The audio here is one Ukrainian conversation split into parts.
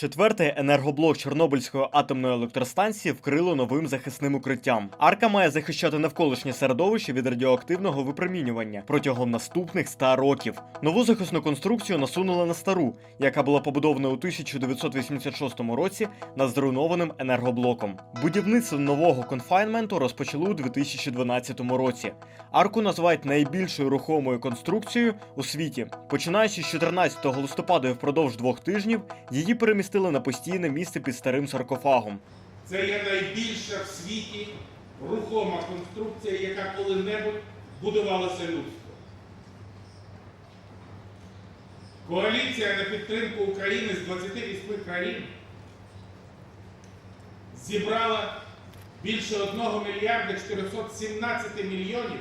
Четвертий енергоблок Чорнобильської атомної електростанції вкрило новим захисним укриттям. Арка має захищати навколишнє середовище від радіоактивного випромінювання протягом наступних 100 років. Нову захисну конструкцію насунули на стару, яка була побудована у 1986 році над зруйнованим енергоблоком. Будівництво нового конфайнменту розпочали у 2012 році. Арку називають найбільшою рухомою конструкцією у світі. Починаючи з 14 листопада і впродовж двох тижнів, її перемістили на постійне місце під старим саркофагом. Це є найбільша в світі рухома конструкція, яка коли-небудь будувалася людство. Коаліція на підтримку України з 28 країн зібрала більше 1 мільярда 417 мільйонів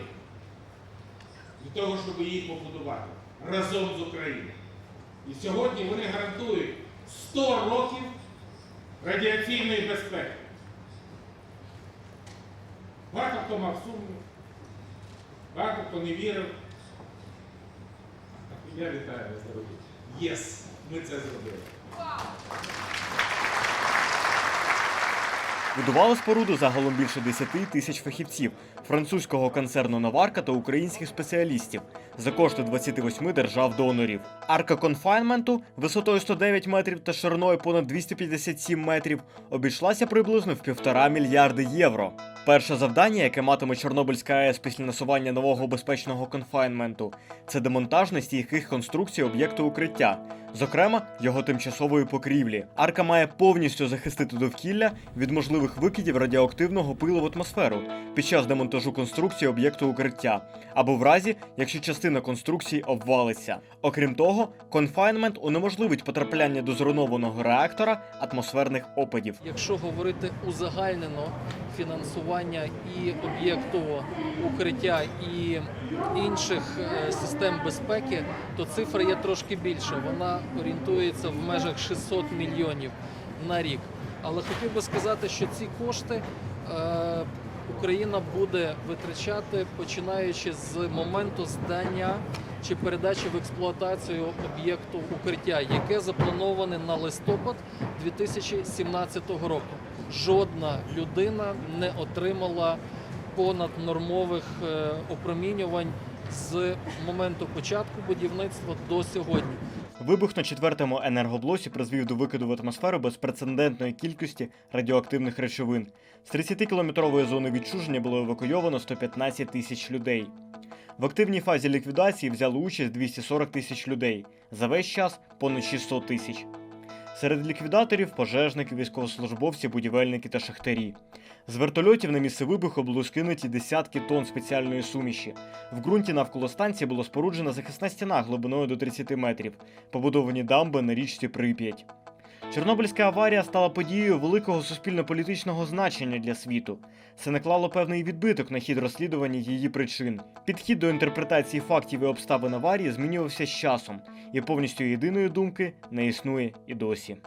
для того, щоб її побудувати разом з Україною. І сьогодні вони гарантують 100 років радіаційної безпеки. Багато хто мав сумнів, багато хто не вірив. Я вітаю вас, дорогі. Єс, ми це зробили. Будували споруду загалом більше 10 тисяч фахівців, французького концерну Новарка та українських спеціалістів за кошти 28 держав-донорів. Арка конфайнменту висотою 109 метрів та шириною понад 257 метрів обійшлася приблизно в півтора мільярди євро. Перше завдання, яке матиме Чорнобильська АЕС після насування нового безпечного конфайнменту, це демонтаж нестійких конструкцій об'єкту укриття, зокрема його тимчасової покрівлі. Арка має повністю захистити довкілля від можливих викидів радіоактивного пилу в атмосферу під час демонтажу конструкції об'єкту укриття, або в разі, якщо частина конструкції обвалиться. Окрім того, конфайнмент унеможливить потрапляння до зруйнованого реактора атмосферних опадів. Якщо говорити узагальнено фінансування і об'єкту укриття і інших е, систем безпеки, то цифра є трошки більша. Вона орієнтується в межах 600 мільйонів на рік. Але хотів би сказати, що ці кошти е, Україна буде витрачати починаючи з моменту здання чи передачі в експлуатацію об'єкту укриття, яке заплановане на листопад 2017 року. Жодна людина не отримала понаднормових е, опромінювань з моменту початку будівництва до сьогодні. Вибух на четвертому енергоблоці призвів до викиду в атмосферу безпрецедентної кількості радіоактивних речовин. З 30-кілометрової зони відчуження було евакуйовано 115 тисяч людей. В активній фазі ліквідації взяли участь 240 тисяч людей. За весь час понад 600 тисяч. Серед ліквідаторів пожежники, військовослужбовці, будівельники та шахтарі. З вертольотів на місце вибуху були скинуті десятки тонн спеціальної суміші. В ґрунті навколо станції була споруджена захисна стіна глибиною до 30 метрів, побудовані дамби на річці Прип'ять. Чорнобильська аварія стала подією великого суспільно-політичного значення для світу. Це наклало певний відбиток на хід розслідування її причин. Підхід до інтерпретації фактів і обставин аварії змінювався з часом, і повністю єдиної думки не існує і досі.